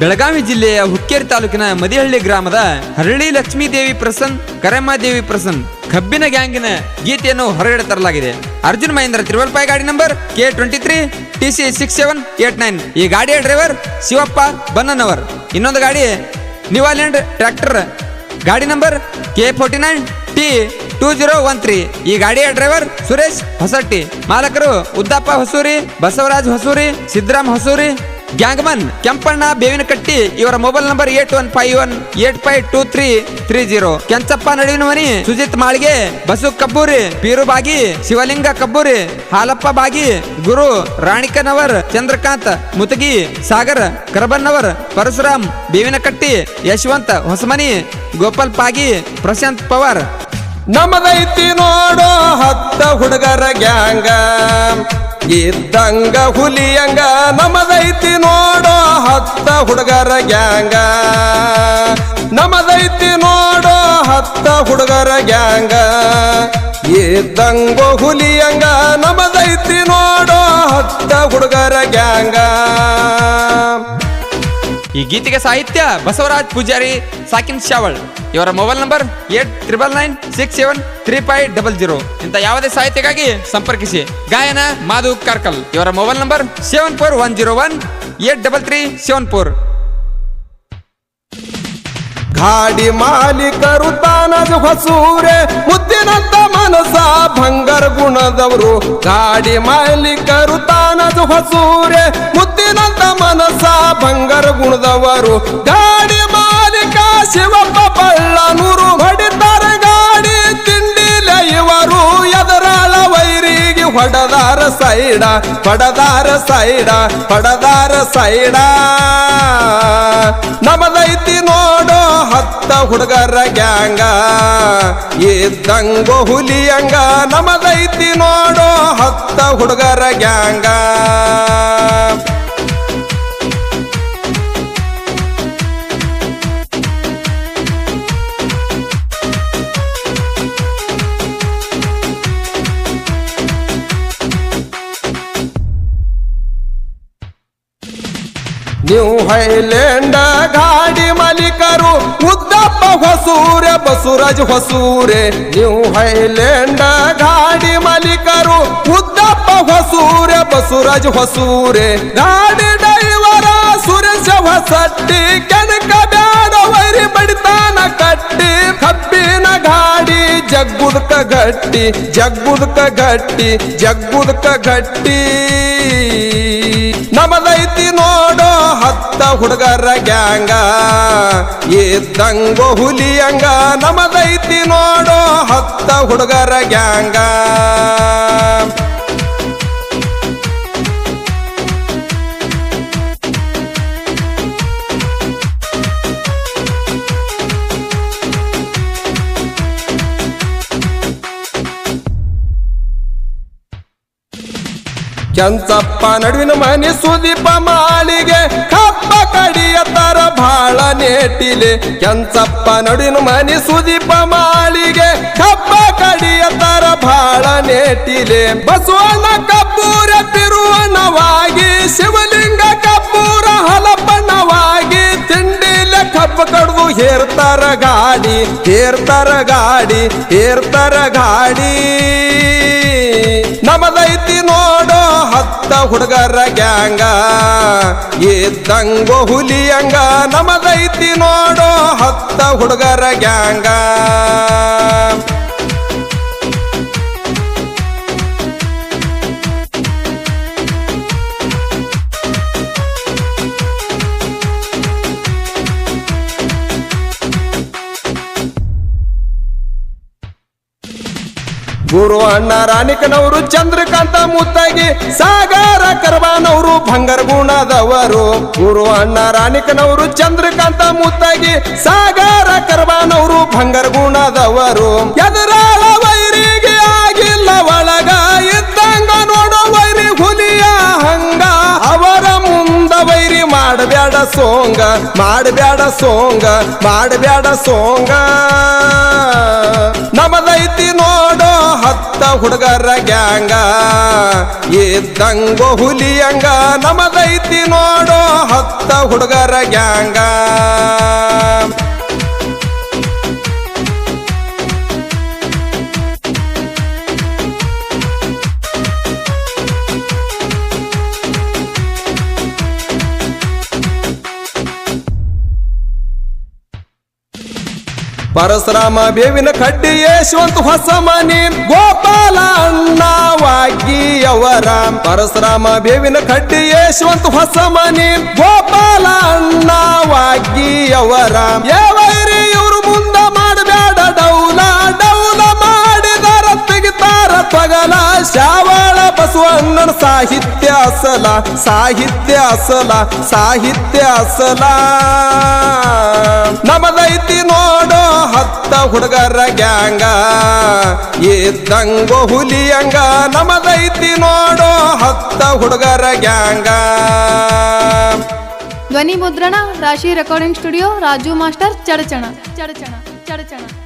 ಬೆಳಗಾವಿ ಜಿಲ್ಲೆಯ ಹುಕ್ಕೇರಿ ತಾಲೂಕಿನ ಮದಿಹಳ್ಳಿ ಗ್ರಾಮದ ಹರಳಿ ಲಕ್ಷ್ಮೀ ದೇವಿ ಪ್ರಸನ್, ಕರಮ್ಮ ದೇವಿ ಪ್ರಸನ್, ಕಬ್ಬಿನ ಗ್ಯಾಂಗಿನ ಗೀತೆಯನ್ನು ಹೊರಗಡೆ ತರಲಾಗಿದೆ. ಅರ್ಜುನ್ ಮಹೇಂದ್ರ ತಿರುವಲ್ಪಾಯಿ ಗಾಡಿ number K twenty three T C six seven eight nine ಈ ಗಾಡಿಯ ಡ್ರೈವರ್ ಶಿವಪ್ಪ ಬನ್ನನವರ್. ಇನ್ನೊಂದು ಗಾಡಿ ನಿವಾಲ್ಯಾಂಡ್ ಟ್ರ್ಯಾಕ್ಟರ್. ಗಾಡಿ number K forty nine T two zero one three ಈ ಗಾಡಿಯ ಡ್ರೈವರ್ ಸುರೇಶ್ ಹೊಸಟ್ಟಿ. ಮಾಲಕರು ಉದ್ದಪ್ಪ ಹೊಸೂರಿ, ಬಸವರಾಜ್ ಹೊಸೂರಿ, ಸಿದ್ದರಾಮ್ ಹೊಸೂರಿ ಗ್ಯಾಂಗ್ಮನ್, ಕೆಂಪಣ್ಣ, ಬೇವಿನಕಟ್ಟಿ, ಇವರ mobile number eight one five one, eight five two three three zero. Kenchappa ನಡುವಿನ ಮನಿ ಸುಜಿತ್ ಮಾಳಿಗೆ, ಬಸು ಕಬ್ಬೂರಿ ಪೀರು ಬಾಗಿ, ಶಿವಲಿಂಗ ಕಬ್ಬೂರಿ, ಹಾಲಪ್ಪ ಬಾಗಿ, ಗುರು ರಾಣಿಕನವರ್, ಚಂದ್ರಕಾಂತ್, ಮುತಗಿ, ಸಾಗರ್ ಕರಬನ್ನವರ್ ಪರಶುರಾಮ್, ಬೇವಿನಕಟ್ಟಿ, ಯಶವಂತ್, ಹೊಸಮನಿ, ಗೋಪಾಲ್ ಪಾಗಿ, ಪ್ರಶಾಂತ್ ಪವಾರ್. ನಮದೈತಿ ನೋಡೋ ಹತ್ತ ಹುಡುಗರ ಗ್ಯಾಂಗ. ಇದ್ದಂಗ ಹುಲಿಯಂಗ ನಮದೈತಿ ನೋಡೋ ಹತ್ತ ಹುಡುಗರ ಗ್ಯಾಂಗ. ನಮದೈತಿ ನೋಡೋ ಹತ್ತ ಹುಡುಗರ ಗ್ಯಾಂಗ. ಇದ್ದಂಗ ಹುಲಿಯಂಗ ನಮದೈತಿ ನೋಡೋ ಹತ್ತ ಹುಡುಗರ ಗ್ಯಾಂಗ. ಈ ಗೀತೆಗೆ ಸಾಹಿತ್ಯ ಬಸವರಾಜ್ ಪೂಜಾರಿ ಸಾಕಿನ್ ಶಾವಳ್ ಇವರ mobile number eight triple nine six seven three five double zero. ಇಂಥ ಯಾವುದೇ ಸಾಹಿತ್ಯಕ್ಕಾಗಿ ಸಂಪರ್ಕಿಸಿ. ಗಾಯನ ಮಾಧು ಕಾರ್ಕಲ್. ಇವರ mobile number seven four one zero one eight double three seven four. ಗಾಡಿ ಮಾಲೀಕರು ತಾನದು ಹಸೂರೆ, ಮುದ್ದಿನಂತ ಮನಸ ಭಂಗರ ಗುಣದವರು. ಗಾಡಿ ಮಾಲೀಕರು ತಾನದು ಹೊಸೂರೆ, ಮುದ್ದಿನಂತ ಮನಸ ಭಂಗರ ಗುಣದವರು ಗಾಡಿ ಮಾಲೀಕ ಶಿವಪ್ಪ ಬಳ್ಳನೂರು ಹೊಡಿತಾರೆ. ಗಾಡಿ ತಿಂಡಿಲ ಇವರು ಎದರಾಳ ವೈರಿಗೆ ಹೊಡದಾರ ಸೈಡ ಹೊಡದಾರ ಸೈಡ ಹೊಡದಾರ ಸೈಡ. ನಮದೈತಿ ನೋಡೋ ಹತ್ತ ಹುಡುಗರ ಗ್ಯಾಂಗ, ಇದ್ದಂಗೋ ಹುಲಿಯಂಗ ನಮದೈತಿ ನೋಡೋ ಹತ್ತ ಹುಡುಗರ ಗ್ಯಾಂಗ. ನೀವು ಹೈಲೆಂಡ ಗಾಡಿ ಮಾಲೀಕರು, ಉದ್ದಪ್ಪ ಹೊಸೂರೆ, ಬಸವರಾಜ್ ಹೊಸೂರೆ. ನೀವು ಹೈಲೆಂಡ ಗಾಡಿ ಮಾಲೀಕರು, ಉದ್ದಪ್ಪ ಹೊಸೂರೆ, ಬಸವರಾಜ್ ಹೊಸೂರೆ. ಗಾಡಿ ಡೈವರ ಸುರೇಶ ಹೊಸಟ್ಟಿ ಕೆನಕ ಬ್ಯಾಡ ವೈರಿ ಬಡಿತಾನ ಕಟ್ಟಿ. ಕಬ್ಬಿನ ಗಾಡಿ ಜಗ್ಗುದಕ ಗಟ್ಟಿ ಜಗ್ಗುದಕ ಗಟ್ಟಿ ಜಗ್ಗುದಕ ಗಟ್ಟಿ. ನಮದೈತಿ ನೋಡೋ ಹತ್ತ ಹುಡುಗರ ಗ್ಯಾಂಗ ಇದ್ದಂಗೋ ಹುಲಿಯಂಗ ನಮದೈತಿ ನೋಡೋ ಹತ್ತ ಹುಡುಗರ ಗ್ಯಾಂಗ. ಕೆಂಚಪ್ಪ ನಡುವಿನ ಮನೆ ಸುದೀಪ ಮಾಳಿಗೆ, ಕಪ್ಪ ಕಡಿಯ ತರ ಬಾಳ ನೇಟಿಲೆ. ಕೆಂಚಪ್ಪ ನಡುವಿನ ಮನೆ ಸುದೀಪ ಮಾಳಿಗೆ, ಕಪ್ಪ ಕಡಿಯ ತರ ಬಾಳ ನೇಟಿಲೆ. ಬಸವಣ್ಣ ಕಬ್ಬೂರ ತಿರುವನವಾಗಿ ಶಿವಲಿಂಗ ಕಪೂರ ಹಲಪಣ್ಣವಾಗಿ ತಿಂಡಿಲೆ ಕಪ್ಪ ಕಡ್ದು ಹೇರ್ತಾರ ಗಾಡಿ ಹೇರ್ತಾರ ಗಾಡಿ ಹೇರ್ತಾರ ಗಾಡಿ. ನಮದೈತಿ ನೋಡೋ ಹತ್ತ ಹುಡುಗರ ಗ್ಯಾಂಗ. ಇದ್ದಂಗೋ ಹುಲಿಯಂಗ ನಮದೈತಿ ನೋಡೋ ಹತ್ತ ಹುಡುಗರ ಗ್ಯಾಂಗ. ಗುರು ಅಣ್ಣ ರಾಣಿಕನವರು ಚಂದ್ರಕಾಂತ ಮುತ್ತಗಿ, ಸಾಗರ ಕರ್ಬಾನವರು ಭಂಗರ ಗುಣದವರು. ಗುರು ಅಣ್ಣ ರಾಣಿಕನವರು ಚಂದ್ರಕಾಂತ ಮುತ್ತಗಿ, ಸಾಗರ ಕರ್ಬಾನವರು ಭಂಗರ ಗುಣದವರು. ಎದುರಾಳ ವೈರಿಗೆ ಆಗಿಲ್ಲ ಒಳಗ, ಇದ್ದಂಗ ನೋಡೋ ವೈರಿ ಹುಲಿಯ ಹಂಗ. ಅವರ ಮುಂದ ವೈರಿ ಮಾಡಬೇಡ ಸೋಂಗ, ಮಾಡಬ್ಯಾಡ ಸೋಂಗ ಮಾಡಬ್ಯಾಡ ಸೋಂಗ. ನಮದೈತಿ ನೋಡೋ ಹತ್ತ ಹುಡುಗರ ಗ್ಯಾಂಗ. ಇದ್ದಂಗೋ ಹುಲಿಯಂಗ ನಮದೈತಿ ನೋಡೋ ಹತ್ತ ಹುಡುಗರ ಗ್ಯಾಂಗ. ಪರಶುರಾಮ ಬೇವಿನ ಕಡ್ಡಿ ಯಶವಂತ ಹೊಸ ಮನೆ. ಗೋಪಾಲ ಅಣ್ಣ ವಾಗ್ಗಿಯವರ ಪರಶುರಾಮ ಬೇವಿನ ಕಡ್ಡಿ ಯಶವಂತ ಹೊಸ ಮನೆ. ಗೋಪಾಲ ಅಣ್ಣ ವಾಗ್ಗಿಯವರ ಯಾವೈರಿ ಇವರು ಮುಂದ ಮಾಡಬೇಡ ಡೌಲ. ಡೌಲ ಮಾಡಿದರ ತೆಗಿತಾರ ತಗಲ. ಶ್ಯಾವಳ ಬಸವಣ್ಣನ ಸಾಹಿತ್ಯ ಅಸಲ. ಸಾಹಿತ್ಯ ಅಸಲ. ಸಾಹಿತ್ಯ ಅಸಲ. ನಮದೈತಿ ನೋಡೋ ಹುಡುಗರ ಗ್ಯಾಂಗ. ಇದ್ದಂಗ ಹುಲಿಯಂಗ ನಮದೈತಿ ನೋಡೋ ಹತ್ತ ಹುಡುಗರ ಗ್ಯಾಂಗ. ಧ್ವನಿ ಮುದ್ರಣ, Rashi recording studio Raju master, Chadchan Chadchan Chadchan.